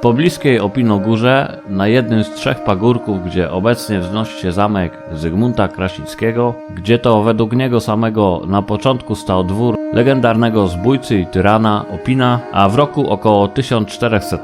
pobliskiej Opinogórze, na jednym z trzech pagórków, gdzie obecnie wznosi się zamek Zygmunta Krasickiego, gdzie to według niego samego na początku stał dwór legendarnego zbójcy i tyrana Opina, a w roku około 1400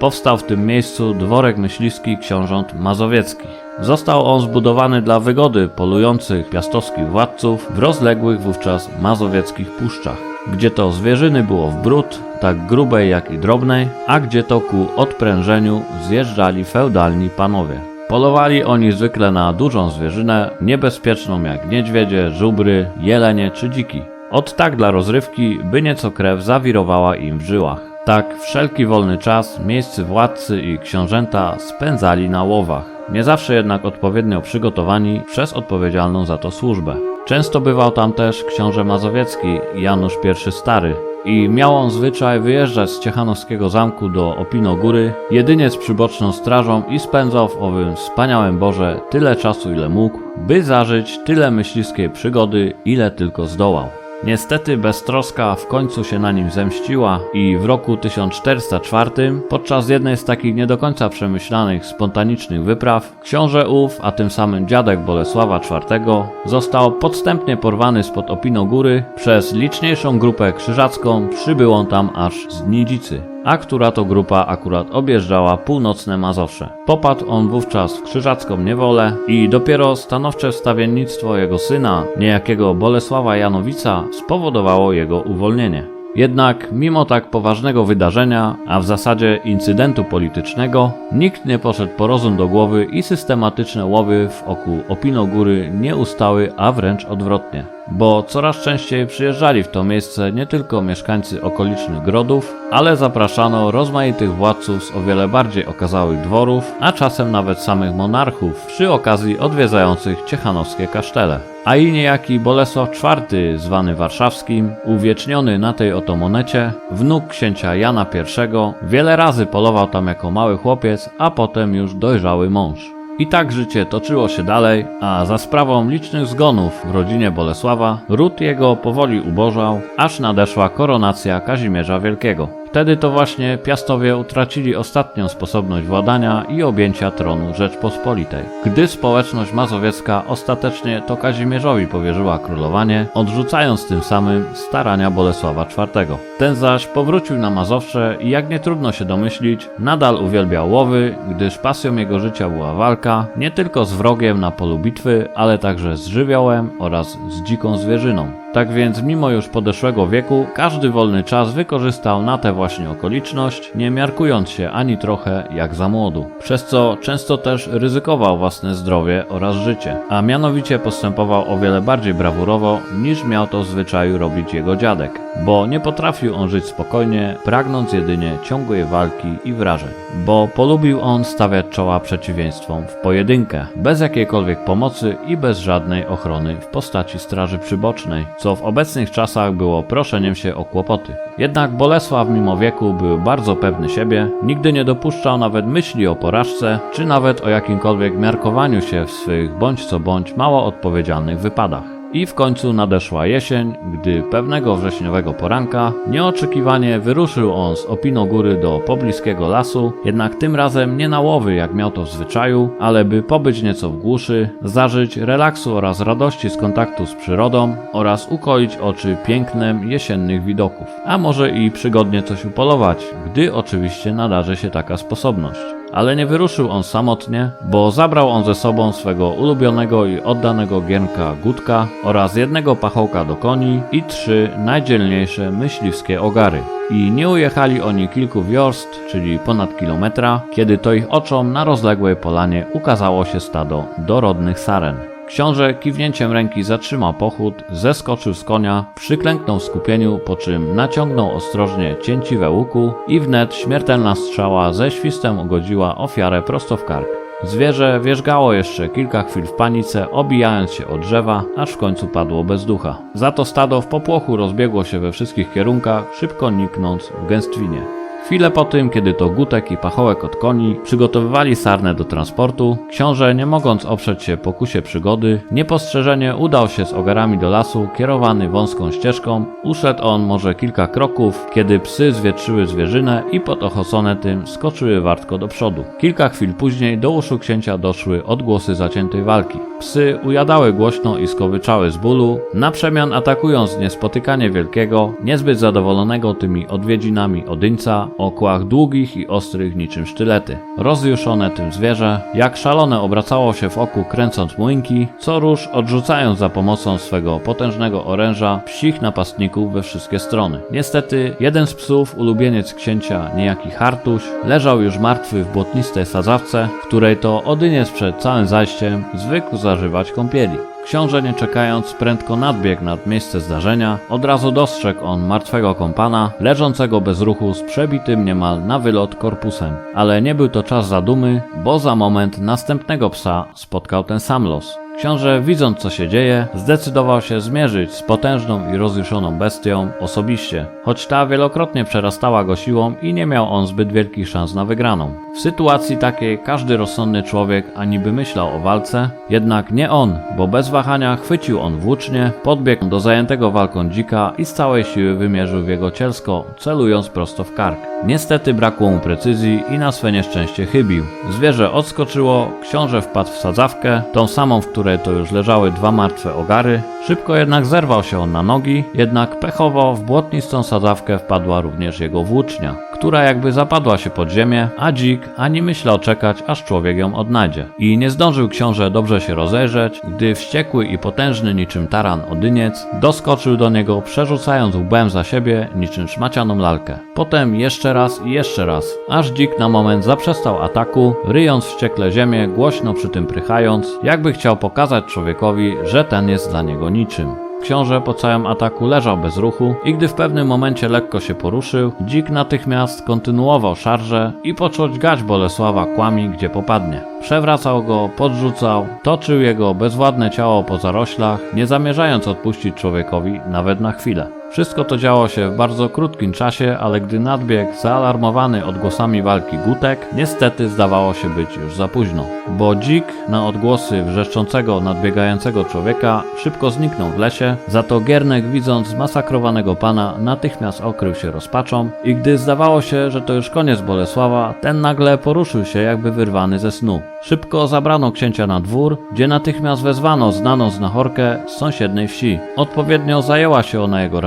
powstał w tym miejscu dworek myśliwski książąt mazowieckich. Został on zbudowany dla wygody polujących piastowskich władców w rozległych wówczas mazowieckich puszczach, gdzie to zwierzyny było w bród, tak grubej jak i drobnej, a gdzie to ku odprężeniu zjeżdżali feudalni panowie. Polowali oni zwykle na dużą zwierzynę, niebezpieczną jak niedźwiedzie, żubry, jelenie czy dziki. Od tak dla rozrywki, by nieco krew zawirowała im w żyłach. Tak wszelki wolny czas miejscy władcy i książęta spędzali na łowach, nie zawsze jednak odpowiednio przygotowani przez odpowiedzialną za to służbę. Często bywał tam też książę mazowiecki Janusz I Stary i miał on zwyczaj wyjeżdżać z Ciechanowskiego zamku do Opinogóry jedynie z przyboczną strażą i spędzał w owym wspaniałym Boże tyle czasu ile mógł, by zażyć tyle myśliwskiej przygody ile tylko zdołał. Niestety beztroska w końcu się na nim zemściła i w roku 1404 podczas jednej z takich nie do końca przemyślanych spontanicznych wypraw książę ów, a tym samym dziadek Bolesława IV został podstępnie porwany spod Opinogóry przez liczniejszą grupę krzyżacką przybyłą tam aż z Nidzicy a która to grupa akurat objeżdżała północne Mazowsze. Popadł on wówczas w krzyżacką niewolę i dopiero stanowcze wstawiennictwo jego syna, niejakiego Bolesława Janowica, spowodowało jego uwolnienie. Jednak mimo tak poważnego wydarzenia, a w zasadzie incydentu politycznego, nikt nie poszedł po rozum do głowy i systematyczne łowy w oku Opinogóry nie ustały, a wręcz odwrotnie. Bo coraz częściej przyjeżdżali w to miejsce nie tylko mieszkańcy okolicznych grodów, ale zapraszano rozmaitych władców z o wiele bardziej okazałych dworów, a czasem nawet samych monarchów przy okazji odwiedzających ciechanowskie kasztele. A i niejaki Bolesław IV, zwany warszawskim, uwieczniony na tej oto monecie, wnuk księcia Jana I, wiele razy polował tam jako mały chłopiec, a potem już dojrzały mąż. I tak życie toczyło się dalej, a za sprawą licznych zgonów w rodzinie Bolesława, ród jego powoli ubożał, aż nadeszła koronacja Kazimierza Wielkiego. Wtedy to właśnie Piastowie utracili ostatnią sposobność władania i objęcia tronu Rzeczpospolitej. Gdy społeczność mazowiecka ostatecznie to Kazimierzowi powierzyła królowanie, odrzucając tym samym starania Bolesława IV. Ten zaś powrócił na Mazowsze i jak nie trudno się domyślić, nadal uwielbiał łowy, gdyż pasją jego życia była walka nie tylko z wrogiem na polu bitwy, ale także z żywiołem oraz z dziką zwierzyną. Tak więc mimo już podeszłego wieku, każdy wolny czas wykorzystał na tę właśnie okoliczność, nie miarkując się ani trochę jak za młodu. Przez co często też ryzykował własne zdrowie oraz życie, a mianowicie postępował o wiele bardziej brawurowo niż miał to w zwyczaju robić jego dziadek, bo nie potrafił on żyć spokojnie, pragnąc jedynie ciągłej walki i wrażeń. Bo polubił on stawiać czoła przeciwieństwom w pojedynkę, bez jakiejkolwiek pomocy i bez żadnej ochrony w postaci straży przybocznej, co w obecnych czasach było proszeniem się o kłopoty. Jednak Bolesław mimo wieku był bardzo pewny siebie, nigdy nie dopuszczał nawet myśli o porażce, czy nawet o jakimkolwiek miarkowaniu się w swych bądź co bądź mało odpowiedzialnych wypadach. I w końcu nadeszła jesień, gdy pewnego wrześniowego poranka nieoczekiwanie wyruszył on z Opinogóry do pobliskiego lasu, jednak tym razem nie na łowy jak miał to w zwyczaju, ale by pobyć nieco w głuszy, zażyć relaksu oraz radości z kontaktu z przyrodą oraz ukoić oczy pięknem jesiennych widoków, a może i przygodnie coś upolować, gdy oczywiście nadarzy się taka sposobność. Ale nie wyruszył on samotnie, bo zabrał on ze sobą swego ulubionego i oddanego giermka Gutka oraz jednego pachołka do koni i trzy najdzielniejsze myśliwskie ogary. I nie ujechali oni kilku wiorst, czyli ponad kilometra, kiedy to ich oczom na rozległej polanie ukazało się stado dorodnych saren. Książę kiwnięciem ręki zatrzymał pochód, zeskoczył z konia, przyklęknął w skupieniu, po czym naciągnął ostrożnie cięciwe łuku i wnet śmiertelna strzała ze świstem ugodziła ofiarę prosto w kark. Zwierzę wierzgało jeszcze kilka chwil w panice, obijając się od drzewa, aż w końcu padło bez ducha. Za to stado w popłochu rozbiegło się we wszystkich kierunkach, szybko niknąc w gęstwinie. Chwilę po tym, kiedy to Gutek i Pachołek od koni przygotowywali sarnę do transportu, książę, nie mogąc oprzeć się pokusie przygody, niepostrzeżenie udał się z ogarami do lasu, kierowany wąską ścieżką. Uszedł on może kilka kroków, kiedy psy zwietrzyły zwierzynę i pod ochosone tym skoczyły wartko do przodu. Kilka chwil później do uszu księcia doszły odgłosy zaciętej walki. Psy ujadały głośno i skowyczały z bólu, na przemian atakując niespotykanie wielkiego, niezbyt zadowolonego tymi odwiedzinami Odyńca, o kłach długich i ostrych niczym sztylety. Rozjuszone tym zwierzę, jak szalone obracało się w oku kręcąc młynki, co róż odrzucając za pomocą swego potężnego oręża psich napastników we wszystkie strony. Niestety, jeden z psów, ulubieniec księcia, niejaki Hartuś, leżał już martwy w błotnistej sadzawce, w której to Odyniec przed całym zajściem zwykł zażywać kąpieli. Książę nie czekając prędko nadbiegł nad miejsce zdarzenia, od razu dostrzegł on martwego kompana, leżącego bez ruchu z przebitym niemal na wylot korpusem. Ale nie był to czas zadumy, bo za moment następnego psa spotkał ten sam los. Książę, widząc co się dzieje, zdecydował się zmierzyć z potężną i rozjuszoną bestią osobiście, choć ta wielokrotnie przerastała go siłą i nie miał on zbyt wielkich szans na wygraną. W sytuacji takiej każdy rozsądny człowiek ani by myślał o walce, jednak nie on, bo bez wahania chwycił on włócznie, podbiegł do zajętego walką dzika i z całej siły wymierzył w jego cielsko, celując prosto w kark. Niestety brakło mu precyzji i na swe nieszczęście chybił. Zwierzę odskoczyło, książę wpadł w sadzawkę, tą samą, w której to już leżały dwa martwe ogary. Szybko jednak zerwał się on na nogi, jednak pechowo w błotnistą sadzawkę wpadła również jego włócznia, która jakby zapadła się pod ziemię, a dzik ani myślał czekać, aż człowiek ją odnajdzie. I nie zdążył książę dobrze się rozejrzeć, gdy wściekły i potężny niczym taran odyniec doskoczył do niego, przerzucając łbem za siebie niczym szmacianą lalkę. Potem jeszcze raz i jeszcze raz, aż dzik na moment zaprzestał ataku, ryjąc wściekle ziemię, głośno przy tym prychając, jakby chciał pokazać człowiekowi, że ten jest dla niego niczym. Książę po całym ataku leżał bez ruchu i gdy w pewnym momencie lekko się poruszył, dzik natychmiast kontynuował szarżę i począł dźgać Bolesława kłami, gdzie popadnie. Przewracał go, podrzucał, toczył jego bezwładne ciało po zaroślach, nie zamierzając odpuścić człowiekowi nawet na chwilę. Wszystko to działo się w bardzo krótkim czasie, ale gdy nadbiegł zaalarmowany odgłosami walki Gutek, niestety zdawało się być już za późno. Bo dzik na odgłosy wrzeszczącego nadbiegającego człowieka szybko zniknął w lesie, za to Giernek widząc zmasakrowanego pana natychmiast okrył się rozpaczą i gdy zdawało się, że to już koniec Bolesława, ten nagle poruszył się jakby wyrwany ze snu. Szybko zabrano księcia na dwór, gdzie natychmiast wezwano znaną znachorkę z sąsiedniej wsi. Odpowiednio zajęła się ona jego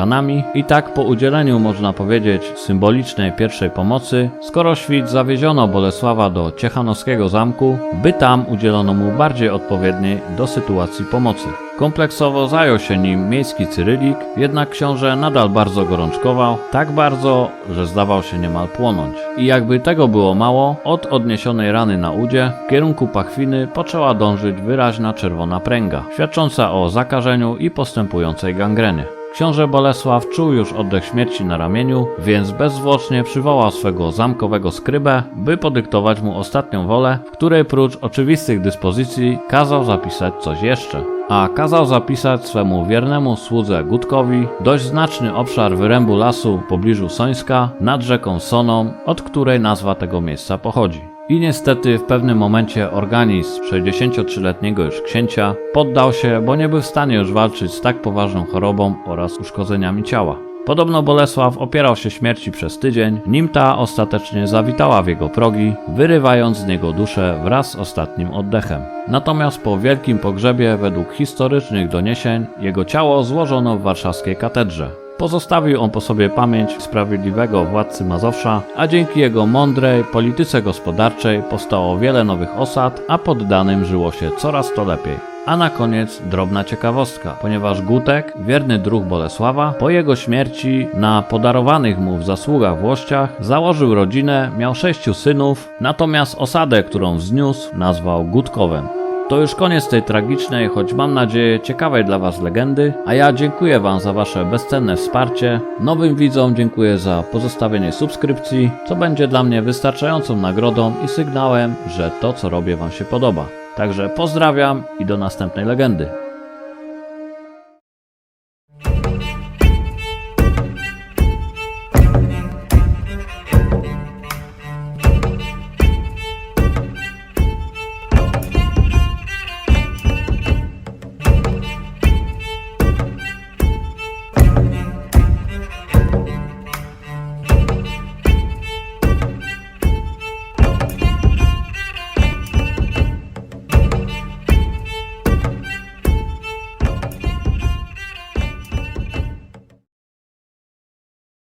i tak po udzieleniu, można powiedzieć, symbolicznej pierwszej pomocy, skoro świt zawieziono Bolesława do Ciechanowskiego zamku, by tam udzielono mu bardziej odpowiedniej do sytuacji pomocy. Kompleksowo zajął się nim miejski Cyrylik, jednak książę nadal bardzo gorączkował, tak bardzo, że zdawał się niemal płonąć. I jakby tego było mało, od odniesionej rany na udzie w kierunku pachwiny poczęła dążyć wyraźna czerwona pręga, świadcząca o zakażeniu i postępującej gangrenie. Książę Bolesław czuł już oddech śmierci na ramieniu, więc bezzwłocznie przywołał swego zamkowego skrybę, by podyktować mu ostatnią wolę, w której prócz oczywistych dyspozycji kazał zapisać coś jeszcze. A kazał zapisać swemu wiernemu słudze Gutkowi dość znaczny obszar wyrębu lasu w pobliżu Sońska nad rzeką Soną, od której nazwa tego miejsca pochodzi. I niestety w pewnym momencie organizm 63-letniego już księcia poddał się, bo nie był w stanie już walczyć z tak poważną chorobą oraz uszkodzeniami ciała. Podobno Bolesław opierał się śmierci przez tydzień, nim ta ostatecznie zawitała w jego progi, wyrywając z niego duszę wraz z ostatnim oddechem. Natomiast po wielkim pogrzebie, według historycznych doniesień, jego ciało złożono w warszawskiej katedrze. Pozostawił on po sobie pamięć sprawiedliwego władcy Mazowsza, a dzięki jego mądrej polityce gospodarczej powstało wiele nowych osad, a poddanym żyło się coraz to lepiej. A na koniec drobna ciekawostka, ponieważ Gutek, wierny druh Bolesława, po jego śmierci na podarowanych mu w zasługach włościach założył rodzinę, miał sześciu synów, natomiast osadę, którą wzniósł, nazwał Gutkowem. To już koniec tej tragicznej, choć mam nadzieję ciekawej dla Was legendy, a ja dziękuję Wam za Wasze bezcenne wsparcie. Nowym widzom dziękuję za pozostawienie subskrypcji, co będzie dla mnie wystarczającą nagrodą i sygnałem, że to co robię Wam się podoba. Także pozdrawiam i do następnej legendy.